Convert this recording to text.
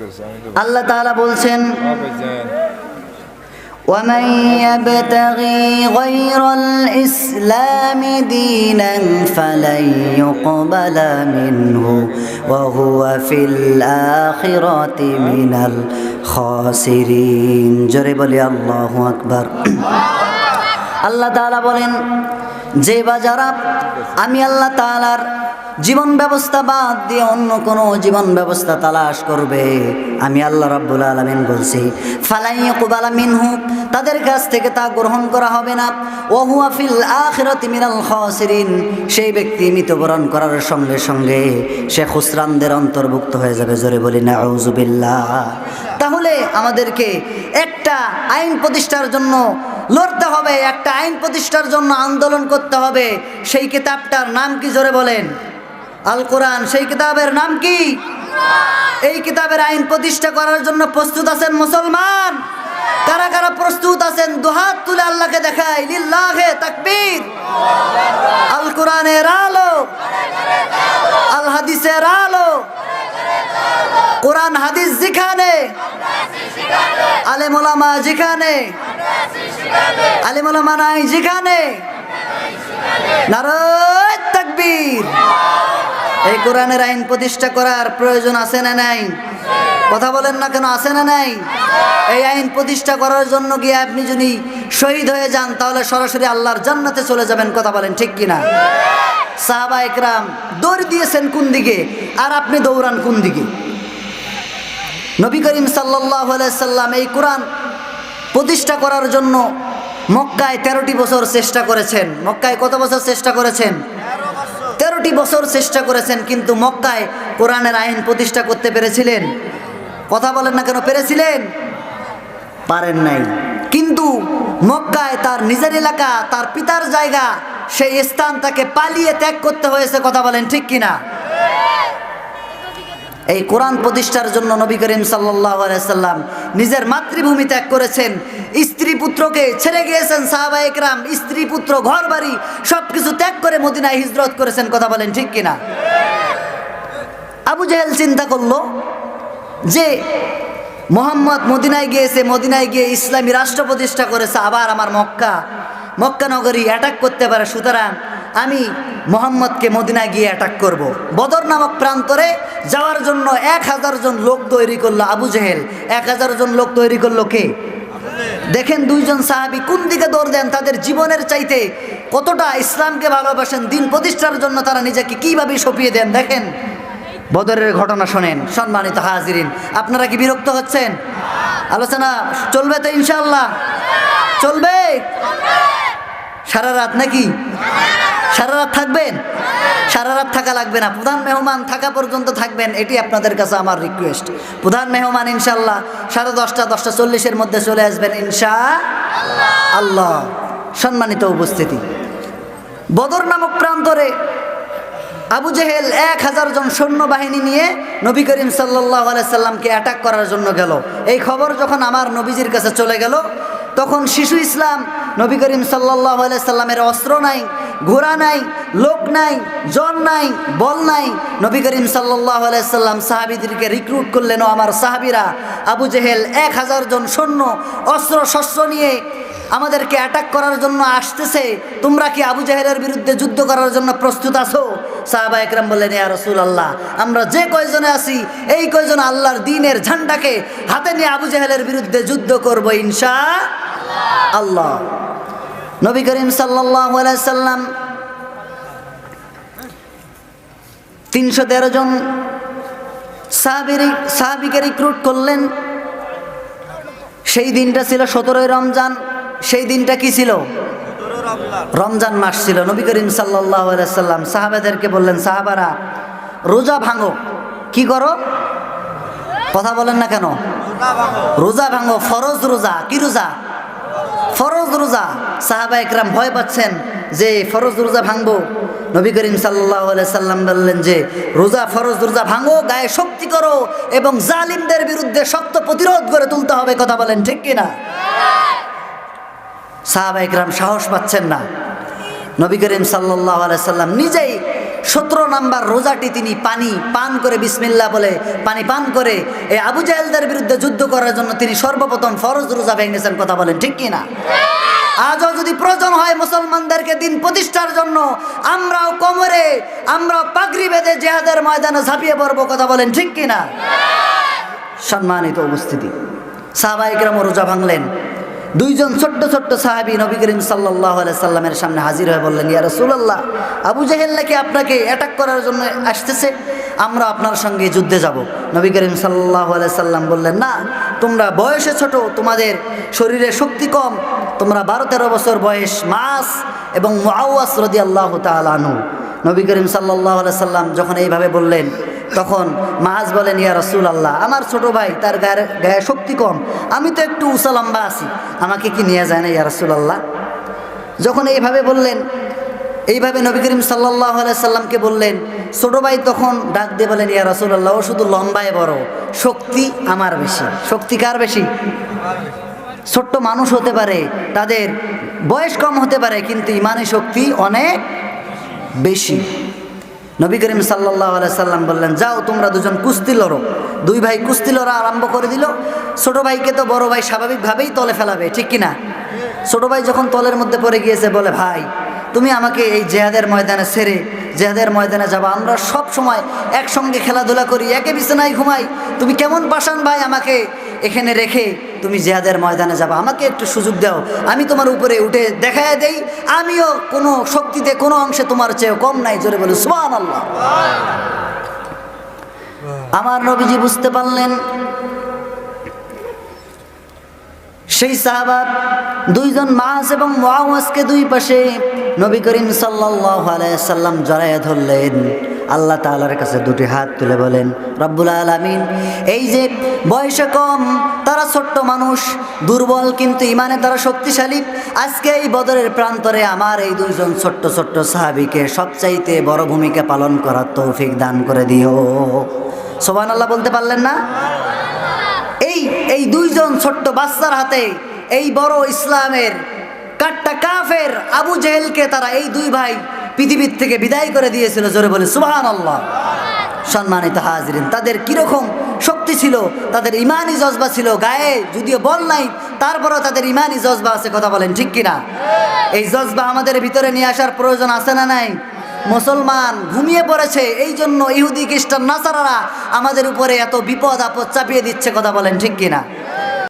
করছে আমি তো আল্লাহ তাআলা বলছেন ভাইজান ومن يبتغي غير الإسلام دينا فلن يقبل منه وهو في الآخرة من الخاسرين জোরে বলি আল্লাহু আকবার আল্লাহ তাআলা বলেন যে বা যারা আমি আল্লাহ তাআলার জীবন ব্যবস্থা বাদ দিয়ে অন্য কোনো জীবন ব্যবস্থা তালাশ করবে। আমি আল্লাহ রাব্বুল আলামিন বলছি, ফালাই কুবালা মিনহু তাদের কাছ থেকে তা গ্রহণ করা হবে না। ও হুয়া ফিল আখিরাতি মিনাল খাসিরিন সেই ব্যক্তি মৃত্যুবরণ করার সঙ্গে সঙ্গে সে খুসরানদের অন্তর্ভুক্ত হয়ে যাবে। জোরে বলি না আউযুবিল্লাহ তাহলে আমাদেরকে একটা আইন প্রতিষ্ঠার জন্য লড়তে হবে, একটা আইন প্রতিষ্ঠার জন্য আন্দোলন করতে হবে। সেই কিতাবটার নাম কি জোরে বলেন? আল কোরআন। সেই কিতাবের নাম কি? এই কিতাবের আইন প্রতিষ্ঠা করার জন্য প্রস্তুত আছেন মুসলমান? কারা কারা প্রস্তুত আছেন? দুহাত তুলে আল্লাহকে দেখায় লিল্লাহে তাকবীর। আল কোরআনের আলো। আল হাদিসের আলো। কোরআন হাদিস যেখানে আলেমোলামা যেখানে আলেমোলামা নাই যেখানে? নারায় তাকবীর। এই কোরআনের আইন প্রতিষ্ঠা করার প্রয়োজন আছে না নাই? কথা বলেন না কেন, আছে না নাই? এই আইন প্রতিষ্ঠা করার জন্য গিয়ে আপনি যদি শহীদ হয়ে যান, তাহলে সরাসরি আল্লাহর জান্নাতে চলে যাবেন, কথা বলেন ঠিক কিনা? সাহাবা একরাম দৌড় দিয়েছেন কোন দিকে? আর আপনি দৌড়ান কোন দিকে? নবী করিম সাল্লাহ সাল্লাম এই কোরআন প্রতিষ্ঠা করার জন্য মক্কায় তেরোটি বছর চেষ্টা করেছেন। মক্কায় কত বছর চেষ্টা করেছেন? তেরোটি বছর চেষ্টা করেছেন, কিন্তু মক্কায় কোরআনের আইন প্রতিষ্ঠা করতে পেরেছিলেন। কথা বলেন না কেন, পেরেছিলেন? পারেন নাই। কিন্তু মক্কায় তার নিজের এলাকা, তার পিতার জায়গা, সেই স্থান তাকে পালিয়ে ত্যাগ করতে হয়েছে, কথা বলেন ঠিক কিনা? এই কোরআন প্রতিষ্ঠার জন্য নবী করিম সাল্লাম নিজের মাতৃভূমি ত্যাগ করেছেন স্ত্রী পুত্রকে ছেড়ে গিয়েছেন সাহাবা একরাম স্ত্রী পুত্র ঘর বাড়ি সব কিছু ত্যাগ করে মদিনায় হিজরত করেছেন, কথা বলেন ঠিক কিনা আবু জাহেল চিন্তা করল যে মোহাম্মদ মদিনায় গিয়েছে, মদিনায় গিয়ে ইসলামী রাষ্ট্র প্রতিষ্ঠা করেছে, আবার আমার মক্কা মক্কা নগরী অ্যাটাক করতে পারে, সুতরাং আমি মোহাম্মদকে মদিনায় গিয়ে অ্যাটাক করব। বদর নামক প্রান্তরে যাওয়ার জন্য এক হাজার জন লোক তৈরি করল আবু জেহেল। এক হাজার জন লোক তৈরি করল কে? দেখেন দুইজন সাহাবি কোন দিকে দৌড় দেন, তাদের জীবনের চাইতে কতটা ইসলামকে ভালোবাসেন, দিন প্রতিষ্ঠার জন্য তারা নিজেকে কীভাবে সপিয়ে দেন, দেখেন। বদরের ঘটনা শোনেন, সম্মানিত হাজিরিন। আপনারা কি বিরক্ত হচ্ছেন? আলোচনা চলবে তো ইনশাল্লাহ চলবে? সারা রাত নাকি? সারা রাত থাকবেন? সারা রাত থাকা লাগবে না। প্রধান মেহমান থাকা পর্যন্ত থাকবেন, এটি আপনাদের কাছে আমার রিকোয়েস্ট প্রধান মেহমান ইনশাল্লাহ সাড়ে দশটা দশটা চল্লিশের মধ্যে চলে আসবেন ইনশা আল্লাহ, সম্মানিত উপস্থিতি। বদর নামক প্রান্তরে আবু জেহেল এক হাজার জন সৈন্যবাহিনী নিয়ে নবী করিম সাল্লাহ সাল্লামকে অ্যাটাক করার জন্য গেল। এই খবর যখন আমার নবীজির কাছে চলে গেল, তখন শিশু ইসলাম নবী করিম সাল্লাহ সাল্লামের অস্ত্র নাই ঘোড়া নাই, লোক নাই, জন নাই, বল নাই। নবী করিম সাল্লাম সাহাবিদেরকে রিক্রুট করলেন আমার সাহাবিরা, আবু জেহেল এক হাজার জন সৈন্য, অস্ত্র, শস্ত্র নিয়ে আমাদেরকে অ্যাটাক করার জন্য আসতেছে। তোমরা কি আবু জাহেলের বিরুদ্ধে যুদ্ধ করার জন্য প্রস্তুত আছো? সাহাবা একরাম বললেন, ইয়া রসুল আল্লাহ আমরা যে কয়জনে আছি, এই কয়জন আল্লাহর দিনের ঝান্ডাকে হাতে নিয়ে আবু জাহেলের বিরুদ্ধে যুদ্ধ করব ইনশা আল্লাহ। নবী করিম সাল্লাম তিনশো তেরো জন সাহাবির, সাহাবিকে রিক্রুট করলেন। সেই দিনটা ছিল সতেরোই রমজান। সেই দিনটা কি ছিল? রমজান মাস ছিল। নবী করিম সাল্লাম সাহাবাদেরকে বললেন, সাহাবারা, রোজা ভাঙো। কি করো? কথা বলেন না কেন? রোজা ভাঙো। ফরজ রোজা। কি রোজা? ফরজ রোজা, সাহাবা একরাম ভয় পাচ্ছেন যে ফরজ রোজা ভাঙবো। নবী করিম সাল্লাহ সাল্লাম বললেন যে, রোজা, ফরজ রোজা ভাঙো, গায়ে শক্তি করো এবং জালিমদের বিরুদ্ধে শক্ত প্রতিরোধ করে তুলতে হবে, কথা বলেন ঠিক কিনা সাহাবা একরাম সাহস পাচ্ছেন না। নবী করিম সাল্লাহ সাল্লাম নিজেই সতেরো নাম্বার রোজাটি তিনি পানি পান করে বিসমিল্লা বলে, পানি পান করে এই আবু জাহেলদের বিরুদ্ধে যুদ্ধ করার জন্য তিনি সর্বপ্রথম ফরজ রোজা ভেঙেছেন কথা বলেন, ঠিক কি না? আজও যদি প্রয়োজন হয় মুসলমানদেরকে দিন প্রতিষ্ঠার জন্য, আমরাও কোমরে, আমরাও পাগড়ি বেঁধে জেহাদের ময়দানে ঝাঁপিয়ে পড়ব, কথা বলেন, ঠিক কি না? সম্মানিত উপস্থিতি সাহাবাহিকরাম রোজা ভাঙলেন। দুইজন ছোট্ট ছোট্ট সাহাবি নবী করিম সাল্লাহ সাল্লামের সামনে হাজির হয়ে বললেন, ইয়া রসুল্লাহ আবু জাহেল নাকি আপনাকে অ্যাটাক করার জন্য আসতেছে? আমরা আপনার সঙ্গে যুদ্ধে যাব। নবী করিম সাল্লাহ সাল্লাম বললেন, না, তোমরা বয়সে ছোট, তোমাদের শরীরে শক্তি কম, তোমরা বারো তেরো বছর বয়স, মাস এবং মুআওয়াস রদি আল্লাহ তালানু নবী করিম সাল্লাহ সাল্লাম যখন এইভাবে বললেন তখন মাহাজ বলেন, ইয়া রসুল আল্লাহ আমার ছোট ভাই তার গায়ে গায়ে শক্তি কম, আমি তো একটু উঁচা লম্বা আছি, আমাকে কি নিয়ে যায় না, ইয়া রসুল আল্লাহ যখন এইভাবে বললেন, এইভাবে নবী করিম সাল্লাহ সাল্লামকে বললেন, ছোট ভাই তখন ডাক দিয়ে বলেন, ইয়া রসুল আল্লাহ ও শুধু লম্বায় বড়, শক্তি আমার বেশি। শক্তি কার বেশি? ছোট্ট মানুষ হতে পারে, তাদের বয়স কম হতে পারে, কিন্তু ইমানি শক্তি অনেক বেশি। নবী করিম সাল্লাহ সাল্লাম বললেন, যাও, তোমরা দুজন কুস্তি লড়ো। দুই ভাই কুস্তি লড়া আরম্ভ করে দিল। ছোট ভাইকে তো বড় ভাই স্বাভাবিকভাবেই তলে ফেলাবে, ঠিক কিনা? ছোট ভাই যখন তলের মধ্যে পড়ে গিয়েছে, বলে, ভাই, তুমি আমাকে এই জেহাদের ময়দানে ছেড়ে, জেহাদের ময়দানে যাব। আমরা সব সময় একসঙ্গে খেলাধুলা করি, একে বিছানায় ঘুমাই। তুমি কেমন পাশান ভাই আমাকে এখানে রেখে তুমি জেহাদের ময়দানে যাবা, আমাকে একটু সুযোগ দাও। আমি তোমার উপরে উঠে দেখায় দেই, আমিও কোনো শক্তিতে, কোনো অংশে তোমার চেয়েও কম নাই, জোরে বলি সুবান আল্লাহ আমার নবীজি বুঝতে পারলেন, সেই সাহাবা দুইজন মাস এবং ওয়াওয়াজকে দুই পাশে নবী করিম সাল্লাহ সাল্লাম জড়াইয়া ধরলেন। আল্লাহ তালার কাছে দুটি হাত তুলে বলেন, রব্বুল আলমিন, এই যে বয়সে কম, তারা ছোট্ট মানুষ, দুর্বল কিন্তু ইমানে তারা শক্তিশালী, আজকে এই বদরের প্রান্তরে আমার এই দুইজন ছোট্ট ছোট্ট সাহাবিকে সবচাইতে বড় ভূমিকা পালন করার তৌফিক দান করে দিও। সোবান আল্লাহ বলতে পারলেন না? এই এই দুইজন ছোট্ট বাচ্চার হাতে এই বড় ইসলামের কাট্টা কাফের আবু জেহেলকে তারা এই দুই ভাই পৃথিবীর থেকে বিদায় করে দিয়েছিল, জোরে বলে সুবাহান আল্লাহ সম্মানিত হাজরিন, তাদের কীরকম শক্তি ছিল? তাদের ইমানই জজবা ছিল গায়ে, যদিও বল নাই, তারপরও তাদের ইমানই জজবা আছে, কথা বলেন ঠিক কিনা? এই জজবা আমাদের ভিতরে নিয়ে আসার প্রয়োজন আছে না নাই? মুসলমান ঘুমিয়ে পড়েছে, এই জন্য ইহুদি খ্রিস্টান, নাসারারা আমাদের উপরে এত বিপদ, আপদ চাপিয়ে দিচ্ছে, কথা বলেন ঠিক কিনা?